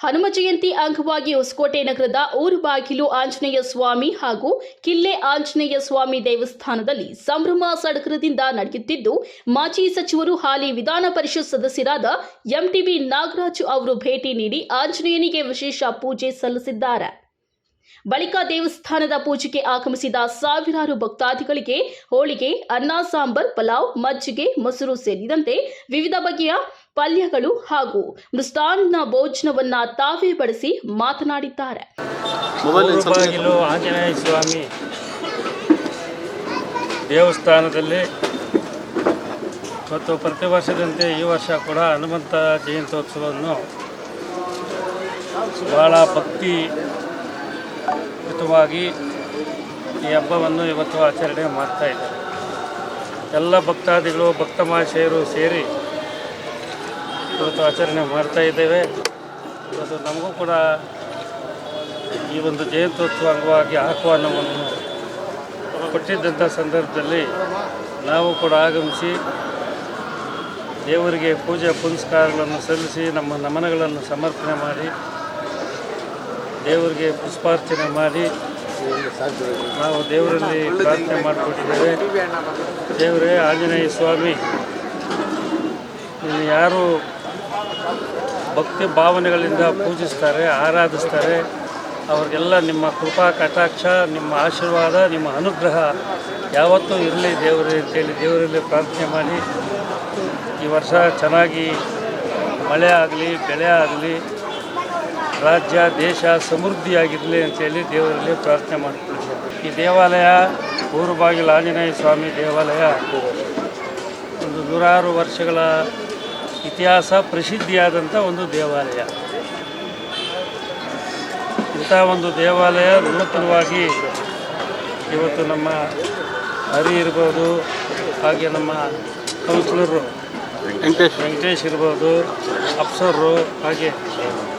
ಹನುಮ ಜಯಂತಿ ಅಂಗವಾಗಿ ಹೊಸಕೋಟೆ ನಗರದ ಊರು ಬಾಗಿಲು ಆಂಜನೇಯ ಸ್ವಾಮಿ ಹಾಗೂ ಕಿಲ್ಲೆ ಆಂಜನೇಯ ಸ್ವಾಮಿ ದೇವಸ್ಥಾನದಲ್ಲಿ ಸಂಭ್ರಮ ಸಡಗರದಿಂದ ನಡೆಯುತ್ತಿದ್ದು, ಮಾಜಿ ಸಚಿವರು ಹಾಲಿ ವಿಧಾನ ಪರಿಷತ್ ಸದಸ್ಯರಾದ ಎಂಟಿಬಿ ನಾಗರಾಜು ಅವರು ಭೇಟಿ ನೀಡಿ ಆಂಜನೇಯನಿಗೆ ವಿಶೇಷ ಪೂಜೆ ಸಲ್ಲಿಸಿದ್ದಾರೆ. ಬಳಿಕ ದೇವಸ್ಥಾನದ ಪೂಜೆಗೆ ಆಗಮಿಸಿದ ಸಾವಿರಾರು ಭಕ್ತಾದಿಗಳಿಗೆ ಹೋಳಿಗೆ ಅನ್ನ ಸಾಂಬಾರ್ ಪಲಾವ್ ಮಜ್ಜಿಗೆ ಮೊಸರು ಸೇರಿದಂತೆ ವಿವಿಧ ಬಗೆಯ ಪಲ್ಯಗಳು ಹಾಗೂ ಮೃಷ್ಟಾನ್ನ ಭೋಜನವನ್ನ ತಾವೇ ಬಡಿಸಿ ಮಾತನಾಡಿದ್ದಾರೆ. ಮೊಬೈಲ್ ಆಂಜನೇಯ ಸ್ವಾಮಿ ದೇವಸ್ಥಾನದಲ್ಲಿ ಮತ್ತು ಪ್ರತಿ ವರ್ಷದಂತೆ ಈ ವರ್ಷ ಕೂಡ ಹನುಮಂತ ಜಯಂತ್ಯೋತ್ಸವವನ್ನು ಭಾಳ ಭಕ್ತಿ ಯುತವಾಗಿ ಈ ಹಬ್ಬವನ್ನು ಇವತ್ತು ಆಚರಣೆ ಮಾಡ್ತಾ ಇದ್ದಾರೆ ಎಲ್ಲ ಭಕ್ತಾದಿಗಳು, ಭಕ್ತ ಮಹಾಶಯರು ಸೇರಿ ಇವತ್ತು ಆಚರಣೆ ಮಾಡ್ತಾ ಇದ್ದೇವೆ. ಇವತ್ತು ನಮಗೂ ಕೂಡ ಈ ಒಂದು ಜಯಂತ್ಯೋತ್ಸವ ಅಂಗವಾಗಿ ಆಹ್ವಾನವನ್ನು ಕೊಟ್ಟಿದ್ದಂಥ ಸಂದರ್ಭದಲ್ಲಿ ನಾವು ಕೂಡ ಆಗಮಿಸಿ ದೇವರಿಗೆ ಪೂಜೆ ಪುನಸ್ಕಾರಗಳನ್ನು ಸಲ್ಲಿಸಿ ನಮ್ಮ ನಮನಗಳನ್ನು ಸಮರ್ಪಣೆ ಮಾಡಿ ದೇವರಿಗೆ ಪುಷ್ಪಾರ್ಚನೆ ಮಾಡಿ ನಾವು ದೇವರಲ್ಲಿ ಪ್ರಾರ್ಥನೆ ಮಾಡಿಕೊಟ್ಟಿದ್ದೇವೆ. ದೇವರೇ ಆಂಜನೇಯ ಸ್ವಾಮಿ ಯಾರು ಭಕ್ತಿ ಭಾವನೆಗಳಿಂದ ಪೂಜಿಸ್ತಾರೆ, ಆರಾಧಿಸ್ತಾರೆ, ಅವ್ರಿಗೆಲ್ಲ ನಿಮ್ಮ ಕೃಪಾ, ಕಟಾಕ್ಷ, ನಿಮ್ಮ ಆಶೀರ್ವಾದ, ನಿಮ್ಮ ಅನುಗ್ರಹ ಯಾವತ್ತೂ ಇರಲಿ ದೇವರೇ ಅಂತೇಳಿ ದೇವರಲ್ಲಿ ಪ್ರಾರ್ಥನೆ ಮಾಡಿ. ಈ ವರ್ಷ ಚೆನ್ನಾಗಿ ಮಳೆ ಆಗಲಿ, ಬೆಳೆ ಆಗಲಿ ರಾಜ್ಯ ದೇಶ ಸಮೃದ್ಧಿಯಾಗಿರಲಿ ಅಂತೇಳಿ ದೇವರಲ್ಲಿ ಪ್ರಾರ್ಥನೆ ಮಾಡಿಕೊಳ್ತೇವೆ. ಈ ದೇವಾಲಯ ಊರು ಬಾಗಿಲು ಆಂಜನೇಯ ಸ್ವಾಮಿ ದೇವಾಲಯ ಒಂದು ನೂರಾರು ವರ್ಷಗಳ ಇತಿಹಾಸ ಪ್ರಸಿದ್ಧಿಯಾದಂಥ ಒಂದು ದೇವಾಲಯ. ಇಂಥ ಒಂದು ದೇವಾಲಯ ನೂತನವಾಗಿ ಇವತ್ತು ನಮ್ಮ ಹರಿ ಇರ್ಬೋದು ಹಾಗೆ ನಮ್ಮ ಕೌನ್ಸಿಲರು ವೆಂಕಟೇಶ್. ವೆಂಕಟೇಶ್ ಇರ್ಬೋದು ಅಪ್ಸರ್ರು ಹಾಗೆ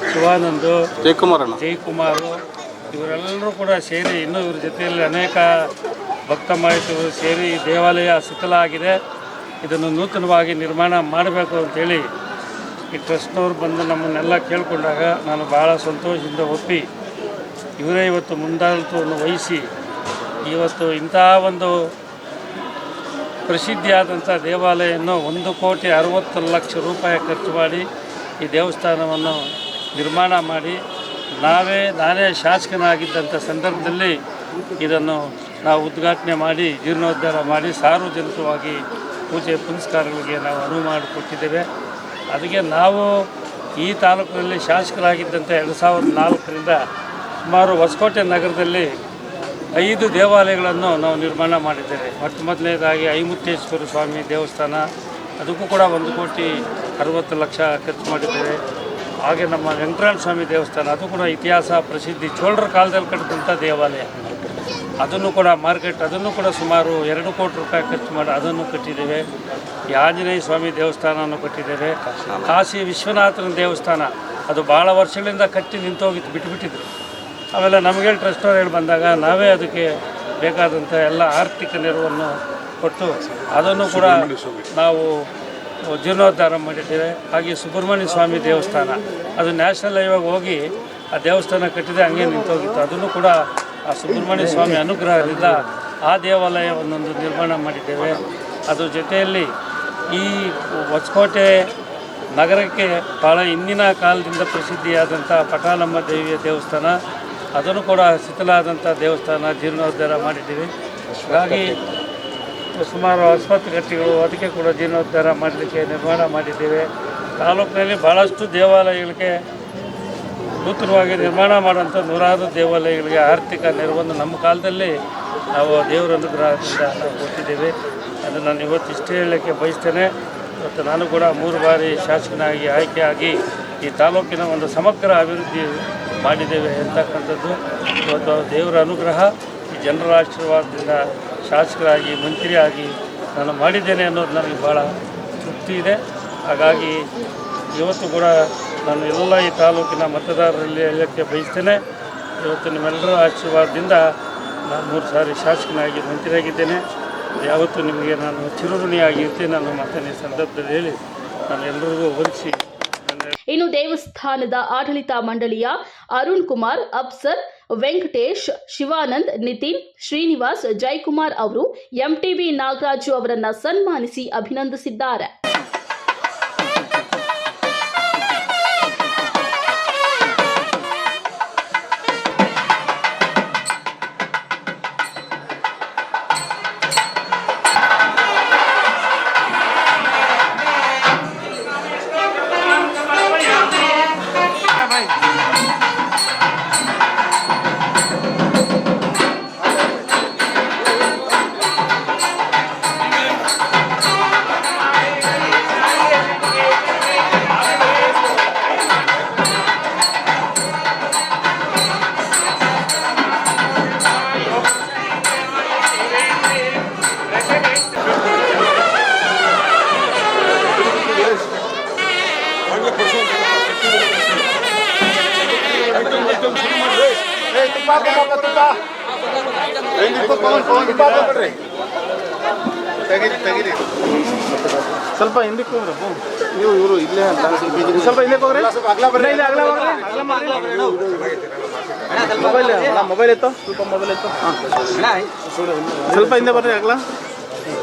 ಶಿವಾನಂದು ಜಯಕುಮಾರ್ ಅಣ್ಣ ಜಯಕುಮಾರು ಇವರೆಲ್ಲರೂ ಕೂಡ ಸೇರಿ ಇನ್ನೂ ಇವ್ರ ಜೊತೆಯಲ್ಲಿ ಅನೇಕ ಭಕ್ತ ಮಾಹಿತಿಗಳು ಸೇರಿ ಈ ದೇವಾಲಯ ಶಿಥಿಲ ಆಗಿದೆ. ಇದನ್ನು ನೂತನವಾಗಿ ನಿರ್ಮಾಣ ಮಾಡಬೇಕು ಅಂತೇಳಿ ಈ ಟ್ರಸ್ಟ್ನವ್ರು ಬಂದು ನಮ್ಮನ್ನೆಲ್ಲ ಕೇಳಿಕೊಂಡಾಗ ನಾನು ಭಾಳ ಸಂತೋಷದಿಂದ ಒಪ್ಪಿ ಇವರೇ ಇವತ್ತು ಮುಂದಾಳತ್ವವನ್ನು ವಹಿಸಿ ಇವತ್ತು ಇಂತಹ ಒಂದು ಪ್ರಸಿದ್ಧಿಯಾದಂಥ ದೇವಾಲಯವನ್ನು ಒಂದು ಕೋಟಿ ಅರವತ್ತು ಲಕ್ಷ ರೂಪಾಯಿ ಖರ್ಚು ಮಾಡಿ ಈ ದೇವಸ್ಥಾನವನ್ನು ನಿರ್ಮಾಣ ಮಾಡಿ ನಾವೇ, ನಾನೇ ಶಾಸಕನಾಗಿದ್ದಂಥ ಸಂದರ್ಭದಲ್ಲಿ ಇದನ್ನು ನಾವು ಉದ್ಘಾಟನೆ ಮಾಡಿ, ಜೀರ್ಣೋದ್ಧಾರ ಮಾಡಿ ಸಾರ್ವಜನಿಕವಾಗಿ ಪೂಜೆ ಪುನಸ್ಕಾರಗಳಿಗೆ ನಾವು ಅನುವು ಮಾಡಿಕೊಟ್ಟಿದ್ದೇವೆ. ಅದಕ್ಕೆ ನಾವು ಈ ತಾಲೂಕಿನಲ್ಲಿ ಶಾಸಕರಾಗಿದ್ದಂಥ ಎರಡು ಸಾವಿರದ ನಾಲ್ಕರಿಂದ ಸುಮಾರು ಹೊಸಕೋಟೆ ನಗರದಲ್ಲಿ ಐದು ದೇವಾಲಯಗಳನ್ನು ನಾವು ನಿರ್ಮಾಣ ಮಾಡಿದ್ದೇವೆ. ಮೊಟ್ಟ ಮೊದಲನೇದಾಗಿ ಐಮುತ್ತೇಶ್ವರ ಸ್ವಾಮಿ ದೇವಸ್ಥಾನ. ಅದಕ್ಕೂ ಕೂಡ ಒಂದು ಕೋಟಿ ಅರವತ್ತು ಲಕ್ಷ ಖರ್ಚು ಮಾಡಿದ್ದೇವೆ. ಹಾಗೆ ನಮ್ಮ ವೆಂಕಟರಾಮ ಸ್ವಾಮಿ ದೇವಸ್ಥಾನ, ಅದು ಕೂಡ ಇತಿಹಾಸ ಪ್ರಸಿದ್ಧಿ. ಚೋಳರ ಕಾಲದಲ್ಲಿ ಕಟ್ಟಿದಂಥ ದೇವಾಲಯ. ಅದನ್ನು ಕೂಡ ಮಾರ್ಕೆಟ್, ಅದನ್ನು ಕೂಡ ಸುಮಾರು ಎರಡು ಕೋಟಿ ರೂಪಾಯಿ ಖರ್ಚು ಮಾಡಿ ಅದನ್ನು ಕಟ್ಟಿದ್ದೇವೆ. ಆಂಜನೇಯ ಸ್ವಾಮಿ ದೇವಸ್ಥಾನವನ್ನು ಕಟ್ಟಿದ್ದೇವೆ. ಕಾಶಿ ವಿಶ್ವನಾಥನ ದೇವಸ್ಥಾನ, ಅದು ಭಾಳ ವರ್ಷಗಳಿಂದ ಕಟ್ಟಿ ನಿಂತೋಗಿತ್ತು ಬಿಟ್ಟುಬಿಟ್ಟಿದ್ರು ಆಮೇಲೆ ನಮಗೆ ಹೇಳಿ ಬಂದಾಗ ನಾವೇ ಅದಕ್ಕೆ ಬೇಕಾದಂಥ ಎಲ್ಲ ಆರ್ಥಿಕ ನೆರವನ್ನು ಕೊಟ್ಟು ಅದನ್ನು ಕೂಡ ನಾವು ಜೀರ್ಣೋದ್ಧಾರ ಮಾಡಿದ್ದೇವೆ. ಹಾಗೆ ಸುಬ್ರಹ್ಮಣ್ಯ ಸ್ವಾಮಿ ದೇವಸ್ಥಾನ, ಅದು ನ್ಯಾಷನಲ್ ಹೈವಾಗ ಹೋಗಿ ಆ ದೇವಸ್ಥಾನ ಕಟ್ಟಿದೆ ಹಂಗೆ ನಿಂತೋಗಿತ್ತು. ಅದನ್ನು ಕೂಡ ಆ ಸುಬ್ರಹ್ಮಣ್ಯ ಸ್ವಾಮಿ ಅನುಗ್ರಹದಿಂದ ಆ ದೇವಾಲಯವನ್ನೊಂದು ನಿರ್ಮಾಣ ಮಾಡಿದ್ದೇವೆ. ಅದ್ರ ಜೊತೆಯಲ್ಲಿ ಈ ಹೊಸಕೋಟೆ ನಗರಕ್ಕೆ ಭಾಳ ಹಿಂದಿನ ಕಾಲದಿಂದ ಪ್ರಸಿದ್ಧಿಯಾದಂಥ ಪಟಾಲಮ್ಮ ದೇವಿಯ ದೇವಸ್ಥಾನ, ಅದನ್ನು ಕೂಡ ಶಿಥಿಲಾದಂಥ ದೇವಸ್ಥಾನ ಜೀರ್ಣೋದ್ಧಾರ ಮಾಡಿದ್ದೀವಿ. ಹಾಗಾಗಿ ಸುಮಾರು ಆಸ್ಪತ್ರೆಗಳು ಅದಕ್ಕೆ ಕೂಡ ಜೀರ್ಣೋದ್ಧಾರ ಮಾಡಲಿಕ್ಕೆ ನಿರ್ಮಾಣ ಮಾಡಿದ್ದೇವೆ. ತಾಲೂಕಿನಲ್ಲಿ ಭಾಳಷ್ಟು ದೇವಾಲಯಗಳಿಗೆ ನೂತನವಾಗಿ ನಿರ್ಮಾಣ ಮಾಡುವಂಥ ನೂರಾರು ದೇವಾಲಯಗಳಿಗೆ ಆರ್ಥಿಕ ನೆರವನ್ನು ನಮ್ಮ ಕಾಲದಲ್ಲಿ ನಾವು ದೇವರ ಅನುಗ್ರಹದಿಂದ ನಾವು ಕೊಟ್ಟಿದ್ದೇವೆ. ಅದು ನಾನು ಇವತ್ತು ಇಷ್ಟೇ ಹೇಳಲಿಕ್ಕೆ ಬಯಸ್ತೇನೆ. ಮತ್ತು ನಾನು ಕೂಡ ಮೂರು ಬಾರಿ ಶಾಸಕನಾಗಿ ಆಯ್ಕೆಯಾಗಿ ಈ ತಾಲೂಕಿನ ಒಂದು ಸಮಗ್ರ ಅಭಿವೃದ್ಧಿ ಮಾಡಿದ್ದೇವೆ ಅಂತಕ್ಕಂಥದ್ದು. ಇವತ್ತು ದೇವರ ಅನುಗ್ರಹ ಈ ಜನರ ಆಶೀರ್ವಾದದಿಂದ ಶಾಸಕರಾಗಿ, ಮಂತ್ರಿಯಾಗಿ ನಾನು ಮಾಡಿದ್ದೇನೆ ಅನ್ನೋದು ನನಗೆ ಭಾಳ ತೃಪ್ತಿ ಇದೆ. ಹಾಗಾಗಿ ಇವತ್ತು ಕೂಡ ನಾನು ಎಲ್ಲ ಈ ತಾಲೂಕಿನ ಮತದಾರರಲ್ಲಿ ಹೇಳಕ್ಕೆ ಬಯಸ್ತೇನೆ. ಇವತ್ತು ನಿಮ್ಮೆಲ್ಲರ ಆಶೀರ್ವಾದದಿಂದ ನಾನು ಮೂರು ಸಾರಿ ಶಾಸಕನಾಗಿ, ಮಂತ್ರಿಯಾಗಿದ್ದೇನೆ. ಯಾವತ್ತೂ ನಿಮಗೆ ನಾನು ಚಿರಋಣಿಯಾಗಿರ್ತೀನಿ ನಾನು ಮತ್ತೆ ಈ ಸಂದರ್ಭದಲ್ಲಿ ಹೇಳಿ ನಾನು ಎಲ್ಲರಿಗೂ ಹೋಲಿಸಿ ಇನ್ನು ದೇವಸ್ಥಾನದ ಆಡಳಿತ ಮಂಡಳಿಯ ಅರುಣ್ ಕುಮಾರ್ ಅಪ್ಸರ್ ವೆಂಕಟೇಶ್ ಶಿವಾನಂದ್ ನಿತಿನ್ ಶ್ರೀನಿವಾಸ್ ಜಯಕುಮಾರ್ ಅವರು ಎಂಟಿಬಿ ನಾಗರಾಜು ಅವರನ್ನ ಸನ್ಮಾನಿಸಿ ಅಭಿನಂದಿಸಿದ್ದಾರೆ. ಸ್ವಲ್ಪ ಹಿಂದಕ್ಕೆ ಹೋಗ್ರಿ. ನೀವು ಇವರು ಇಲ್ಲೇ ಅಂತ. ಸ್ವಲ್ಪ ಹಿಂದಕ್ಕೆ ಹೋಗ್ರಿ. ಮೊಬೈಲ್ ಮೊಬೈಲ್ ಇತ್ತು? ಸ್ವಲ್ಪ ಮೊಬೈಲ್ ಇತ್ತು. ಸ್ವಲ್ಪ ಹಿಂದೆ ಬರ್ರಿ ಅಗಲ.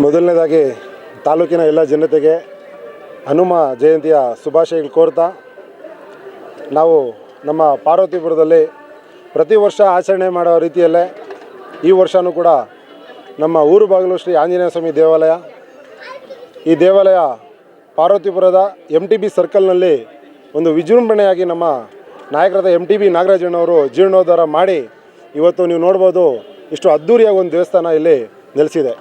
ಮೊದಲನೇದಾಗಿ ತಾಲೂಕಿನ ಎಲ್ಲ ಜನತೆಗೆ ಹನುಮ ಜಯಂತಿಯ ಶುಭಾಶಯಗಳು ಕೋರ್ತಾ, ನಾವು ನಮ್ಮ ಪಾರ್ವತಿಪುರದಲ್ಲಿ ಪ್ರತಿ ವರ್ಷ ಆಚರಣೆ ಮಾಡೋ ರೀತಿಯಲ್ಲೇ ಈ ವರ್ಷವೂ ಕೂಡ ನಮ್ಮ ಊರು ಬಾಗಿಲು ಶ್ರೀ ಆಂಜನೇಯ ಸ್ವಾಮಿ ದೇವಾಲಯ. ಈ ದೇವಾಲಯ ಪಾರ್ವತಿಪುರದ ಎಂ ಟಿ ಬಿ ಸರ್ಕಲ್ನಲ್ಲಿ ಒಂದು ವಿಜೃಂಭಣೆಯಾಗಿ ನಮ್ಮ ನಾಯಕರಾದ ಎಂ ಟಿ ಬಿ ನಾಗರಾಜಣ್ಣವರು ಜೀರ್ಣೋದ್ಧಾರ ಮಾಡಿ ಇವತ್ತು ನೀವು ನೋಡ್ಬೋದು ಇಷ್ಟು ಅದ್ಧೂರಿಯಾಗಿ ಒಂದು ದೇವಸ್ಥಾನ ಇಲ್ಲಿ ನೆಲೆಸಿದೆ.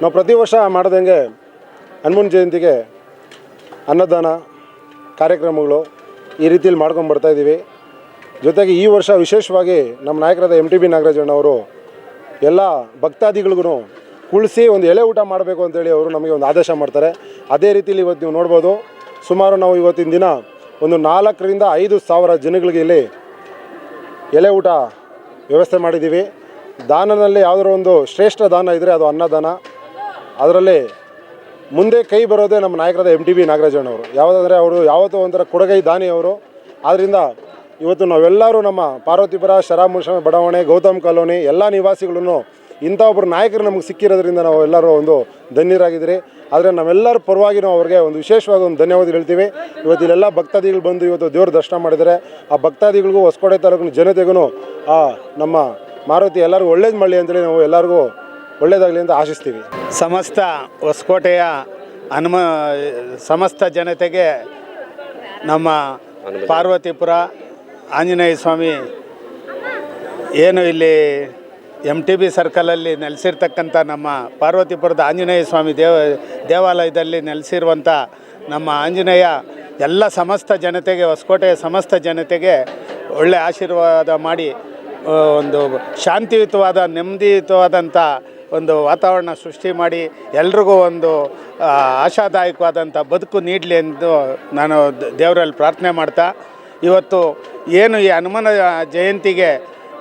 ನಾವು ಪ್ರತಿ ವರ್ಷ ಮಾಡ್ದಂಗೆ ಹನುಮನ್ ಜಯಂತಿಗೆ ಅನ್ನದಾನ ಕಾರ್ಯಕ್ರಮಗಳು ಈ ರೀತಿಯಲ್ಲಿ ಮಾಡ್ಕೊಂಡು ಬರ್ತಾ ಇದ್ದೀವಿ. ಜೊತೆಗೆ ಈ ವರ್ಷ ವಿಶೇಷವಾಗಿ ನಮ್ಮ ನಾಯಕರಾದ ಎಂ ಟಿ ಬಿ ನಾಗರಾಜಣ್ಣವರು ಎಲ್ಲ ಭಕ್ತಾದಿಗಳಿಗೂ ಕುಳಿಸಿ ಒಂದು ಎಲೆ ಊಟ ಮಾಡಬೇಕು ಅಂತೇಳಿ ಅವರು ನಮಗೆ ಒಂದು ಆದೇಶ ಮಾಡ್ತಾರೆ. ಅದೇ ರೀತಿಯಲ್ಲಿ ಇವತ್ತು ನೀವು ನೋಡ್ಬೋದು, ಸುಮಾರು ನಾವು ಇವತ್ತಿನ ದಿನ ಒಂದು ನಾಲ್ಕರಿಂದ ಐದು ಸಾವಿರ ಜನಗಳಿಗೆ ಇಲ್ಲಿ ಎಲೆ ಊಟ ವ್ಯವಸ್ಥೆ ಮಾಡಿದ್ದೀವಿ. ದಾನದಲ್ಲಿ ಯಾವುದರ ಒಂದು ಶ್ರೇಷ್ಠ ದಾನ ಇದ್ದರೆ ಅದು ಅನ್ನದಾನ. ಅದರಲ್ಲಿ ಮುಂದೆ ಕೈ ಬರೋದೇ ನಮ್ಮ ನಾಯಕರಾದ ಎಂ ಟಿ ಬಿ ನಾಗರಾಜಣ್ಣವರು ಯಾವುದಾದ್ರೆ ಅವರು ಯಾವತ್ತೋ ಒಂಥರ ಕೊಡಗೈ ದಾನಿ ಅವರು. ಆದ್ದರಿಂದ ಇವತ್ತು ನಾವೆಲ್ಲರೂ ನಮ್ಮ ಪಾರ್ವತಿಪುರ ಶರಾಮುಷ ಬಡಾವಣೆ, ಗೌತಮ್ ಕಾಲೋನಿ, ಎಲ್ಲ ನಿವಾಸಿಗಳನ್ನು ಇಂಥ ಒಬ್ಬರು ನಾಯಕರು ನಮಗೆ ಸಿಕ್ಕಿರೋದ್ರಿಂದ ನಾವು ಎಲ್ಲರೂ ಒಂದು ಧನ್ಯರಾಗಿದ್ದೀರಿ. ಆದರೆ ನಾವೆಲ್ಲರ ಪರವಾಗಿ ನಾವು ಅವ್ರಿಗೆ ಒಂದು ವಿಶೇಷವಾದ ಒಂದು ಧನ್ಯವಾದ ಹೇಳ್ತೀವಿ. ಇವತ್ತು ಇಲ್ಲೆಲ್ಲ ಭಕ್ತಾದಿಗಳು ಬಂದು ಇವತ್ತು ದೇವ್ರ ದರ್ಶನ ಮಾಡಿದರೆ ಆ ಭಕ್ತಾದಿಗಳಿಗೂ ಹೊಸಕೋಟೆ ತಾಲೂಕಿನ ಜನತೆಗೂ ಆ ನಮ್ಮ ಮಾರುತಿ ಎಲ್ಲರಿಗೂ ಒಳ್ಳೇದು ಮಾಡಲಿ ಅಂತೇಳಿ ನಾವು ಎಲ್ಲರಿಗೂ ಒಳ್ಳೇದಾಗಲಿ ಅಂತ ಆಶಿಸ್ತೀವಿ. ಸಮಸ್ತ ಹೊಸಕೋಟೆಯ ಹನುಮ ಸಮಸ್ತ ಜನತೆಗೆ ನಮ್ಮ ಪಾರ್ವತಿಪುರ ಆಂಜನೇಯ ಸ್ವಾಮಿ ಏನು ಇಲ್ಲಿ ಎಂ ಟಿ ಬಿ ಸರ್ಕಲಲ್ಲಿ ನೆಲೆಸಿರ್ತಕ್ಕಂಥ ನಮ್ಮ ಪಾರ್ವತಿಪುರದ ಆಂಜನೇಯ ಸ್ವಾಮಿ ದೇವ ದೇವಾಲಯದಲ್ಲಿ ನೆಲೆಸಿರುವಂಥ ನಮ್ಮ ಆಂಜನೇಯ ಎಲ್ಲ ಸಮಸ್ತ ಜನತೆಗೆ ಹೊಸಕೋಟೆಯ ಸಮಸ್ತ ಜನತೆಗೆ ಒಳ್ಳೆ ಆಶೀರ್ವಾದ ಮಾಡಿ ಒಂದು ಶಾಂತಿಯುತವಾದ ನೆಮ್ಮದಿಯುತವಾದಂಥ ಒಂದು ವಾತಾವರಣ ಸೃಷ್ಟಿ ಮಾಡಿ ಎಲ್ರಿಗೂ ಒಂದು ಆಶಾದಾಯಕವಾದಂಥ ಬದುಕು ನೀಡಲಿ ಎಂದು ನಾನು ದೇವರಲ್ಲಿ ಪ್ರಾರ್ಥನೆ ಮಾಡ್ತಾ, ಇವತ್ತು ಏನು ಈ ಹನುಮನ ಜಯಂತಿಗೆ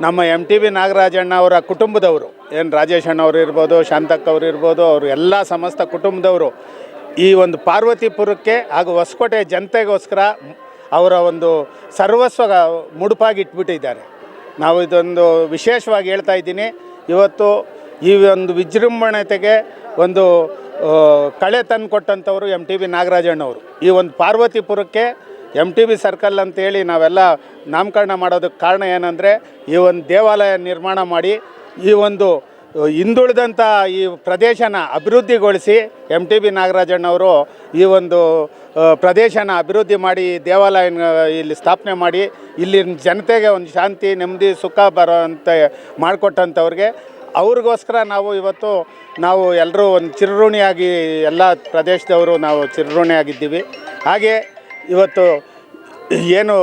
ನಮ್ಮ ಎಂ ಟಿ ಬಿ ನಾಗರಾಜಣ್ಣ ಅವರ ಕುಟುಂಬದವರು ಏನು ರಾಜೇಶ್ ಅವರು ಇರ್ಬೋದು, ಶಾಂತಕ್ಕ ಅವರು ಇರ್ಬೋದು, ಅವರು ಎಲ್ಲ ಸಮಸ್ತ ಕುಟುಂಬದವರು ಈ ಒಂದು ಪಾರ್ವತಿಪುರಕ್ಕೆ ಹಾಗೂ ಹೊಸಕೋಟೆ ಜನತೆಗೋಸ್ಕರ ಅವರ ಒಂದು ಸರ್ವಸ್ವ ಮುಡುಪಾಗಿ ಇಟ್ಬಿಟ್ಟಿದ್ದಾರೆ ನಾವು ಇದೊಂದು ವಿಶೇಷವಾಗಿ ಹೇಳ್ತಾ ಇದ್ದೀನಿ. ಇವತ್ತು ಈ ಒಂದು ವಿಜೃಂಭಣತೆಗೆ ಒಂದು ಕಳೆ ತಂದು ಕೊಟ್ಟಂಥವ್ರು ಎಂ ಟಿ ಬಿ ನಾಗರಾಜಣ್ಣವರು ಈ ಒಂದು ಪಾರ್ವತಿಪುರಕ್ಕೆ ಎಂ ಟಿ ಬಿ ಸರ್ಕಲ್ ಅಂತೇಳಿ ನಾವೆಲ್ಲ ನಾಮಕರಣ ಮಾಡೋದಕ್ಕೆ ಕಾರಣ ಏನಂದರೆ, ಈ ಒಂದು ದೇವಾಲಯ ನಿರ್ಮಾಣ ಮಾಡಿ, ಈ ಒಂದು ಹಿಂದುಳಿದಂಥ ಈ ಪ್ರದೇಶನ ಅಭಿವೃದ್ಧಿಗೊಳಿಸಿ ಎಂ ಟಿ ಬಿ ನಾಗರಾಜಣ್ಣವರು ಈ ಒಂದು ಪ್ರದೇಶನ ಅಭಿವೃದ್ಧಿ ಮಾಡಿ ದೇವಾಲಯ ಇಲ್ಲಿ ಸ್ಥಾಪನೆ ಮಾಡಿ, ಇಲ್ಲಿನ ಜನತೆಗೆ ಒಂದು ಶಾಂತಿ, ನೆಮ್ಮದಿ, ಸುಖ ಬರೋಂಥ ಮಾಡಿಕೊಟ್ಟಂಥವ್ರಿಗೆ ಅವ್ರಿಗೋಸ್ಕರ ನಾವು ಇವತ್ತು ನಾವು ಎಲ್ಲರೂ ಒಂದು ಚಿರಋಣಿಯಾಗಿ ಎಲ್ಲ ಪ್ರದೇಶದವರು ನಾವು ಚಿರಋಣಿಯಾಗಿದ್ದೀವಿ. ಹಾಗೆ ಇವತ್ತು ಏನು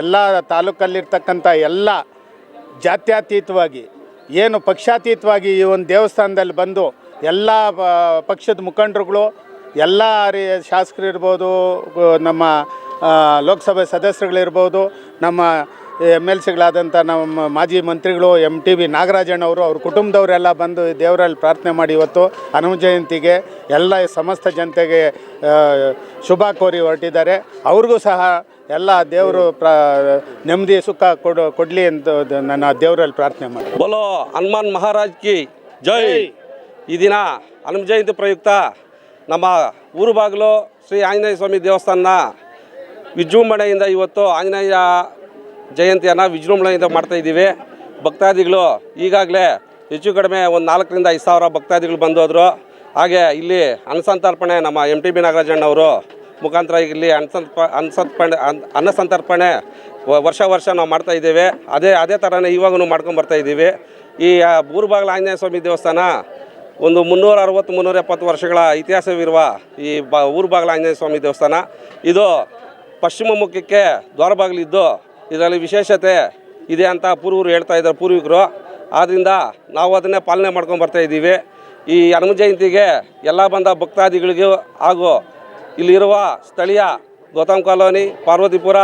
ಎಲ್ಲ ತಾಲೂಕಲ್ಲಿರ್ತಕ್ಕಂಥ ಎಲ್ಲ ಜಾತ್ಯತೀತವಾಗಿ, ಏನು ಪಕ್ಷಾತೀತವಾಗಿ ಈ ಒಂದು ದೇವಸ್ಥಾನದಲ್ಲಿ ಬಂದು ಎಲ್ಲ ಪಕ್ಷದ ಮುಖಂಡರುಗಳು, ಎಲ್ಲ ರೀ ಶಾಸಕರಿರ್ಬೋದು ನಮ್ಮ ಲೋಕಸಭೆ ಸದಸ್ಯರುಗಳಿರ್ಬೋದು, ನಮ್ಮ ಎಂ ಎಲ್ ಸಿಗಳಾದಂಥ ನಮ್ಮ ಮಾಜಿ ಮಂತ್ರಿಗಳು ಎಂ ಟಿ ವಿ ನಾಗರಾಜಣ್ಣವರು ಅವ್ರ ಕುಟುಂಬದವರೆಲ್ಲ ಬಂದು ದೇವರಲ್ಲಿ ಪ್ರಾರ್ಥನೆ ಮಾಡಿ ಇವತ್ತು ಹನುಮ ಜಯಂತಿಗೆ ಎಲ್ಲ ಸಮಸ್ತ ಜನತೆಗೆ ಶುಭ ಕೋರಿ ಹೊರಟಿದ್ದಾರೆ. ಅವ್ರಿಗೂ ಸಹ ಎಲ್ಲ ದೇವರು ಪ್ರ ನೆಮ್ಮದಿ ಸುಖ ಕೊಡು ಕೊಡಲಿ ಅಂತ ನನ್ನ ದೇವರಲ್ಲಿ ಪ್ರಾರ್ಥನೆ ಮಾಡಿ. ಬೋಲೋ ಹನುಮಾನ್ ಮಹಾರಾಜ್ ಕಿ ಜೈ. ಈ ದಿನ ಹನುಮ ಜಯಂತಿ ಪ್ರಯುಕ್ತ ನಮ್ಮ ಊರು ಬಾಗಿಲು ಶ್ರೀ ಆಂಜನೇಯ ಸ್ವಾಮಿ ದೇವಸ್ಥಾನ ವಿಜೃಂಭಣೆಯಿಂದ ಇವತ್ತು ಆಂಜನೇಯ ಜಯಂತಿಯನ್ನು ವಿಜೃಂಭಣೆಯಿಂದ ಮಾಡ್ತಾ ಇದ್ದೀವಿ. ಭಕ್ತಾದಿಗಳು ಈಗಾಗಲೇ ಹೆಚ್ಚು ಕಡಿಮೆ ಒಂದು ನಾಲ್ಕರಿಂದ ಐದು ಸಾವಿರ ಭಕ್ತಾದಿಗಳು ಬಂದು ಹಾಗೆ ಇಲ್ಲಿ ಅನ್ನಸಂತರ್ಪಣೆ ನಮ್ಮ ಎಂ ಟಿ ಬಿ ನಾಗರಾಜಣ್ಣವರು ಮುಖಾಂತರ ಇಲ್ಲಿ ಅನ್ನಸಂತ ಅನ್ನಸಂತರ್ಪಣೆ ಅನ್- ಅನ್ನಸಂತರ್ಪಣೆ ವರ್ಷ ವರ್ಷ ನಾವು ಮಾಡ್ತಾ ಇದ್ದೇವೆ. ಅದೇ ಅದೇ ಥರನೇ ಇವಾಗೂ ಮಾಡ್ಕೊಂಡು ಬರ್ತಾ ಇದ್ದೀವಿ. ಈ ಬೂರುಬಾಗಿಲ ಆಂಜನೇಯ ಸ್ವಾಮಿ ದೇವಸ್ಥಾನ ಒಂದು ಮುನ್ನೂರ ಅರವತ್ತು, ಮುನ್ನೂರ ಎಪ್ಪತ್ತು ವರ್ಷಗಳ ಇತಿಹಾಸವಿರುವ ಈ ಬ ಊರುಬಾಗಿಲ ಆಂಜನೇಯ ಸ್ವಾಮಿ ದೇವಸ್ಥಾನ. ಇದು ಪಶ್ಚಿಮ ಮುಖಕ್ಕೆ ದ್ವಾರಬಾಗಿಲಿದ್ದು ಇದರಲ್ಲಿ ವಿಶೇಷತೆ ಇದೆ ಅಂತ ಪೂರ್ವರು ಹೇಳ್ತಾ ಇದ್ದಾರೆ ಪೂರ್ವಿಕರು. ಆದ್ದರಿಂದ ನಾವು ಅದನ್ನೇ ಪಾಲನೆ ಮಾಡ್ಕೊಂಡು ಬರ್ತಾ ಇದ್ದೀವಿ. ಈ ಹನುಮ ಜಯಂತಿಗೆ ಎಲ್ಲ ಬಂದ ಭಕ್ತಾದಿಗಳಿಗೂ ಹಾಗೂ ಇಲ್ಲಿರುವ ಸ್ಥಳೀಯ ಗೌತಮ್ ಕಾಲೋನಿ, ಪಾರ್ವತಿಪುರ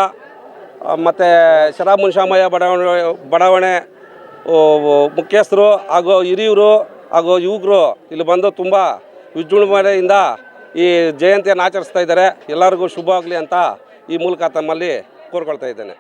ಮತ್ತು ಶರಾಮುನ್ಶಾಮಯ್ಯ ಶಾಮಯ್ಯ ಬಡಾವಣೆ ಬಡಾವಣೆ ಮುಖ್ಯಸ್ಥರು ಹಾಗೂ ಹಿರಿಯರು ಹಾಗೂ ಯುವಕರು ಇಲ್ಲಿ ಬಂದು ತುಂಬ ವಿಜೃಂಭಣೆಯಿಂದ ಈ ಜಯಂತಿಯನ್ನು ಆಚರಿಸ್ತಾ ಇದ್ದಾರೆ. ಎಲ್ಲರಿಗೂ ಶುಭ ಆಗಲಿ ಅಂತ ಈ ಮೂಲಕ ತಮ್ಮಲ್ಲಿ ಕೋರ್ಕೊಳ್ತಾ ಇದ್ದೇನೆ.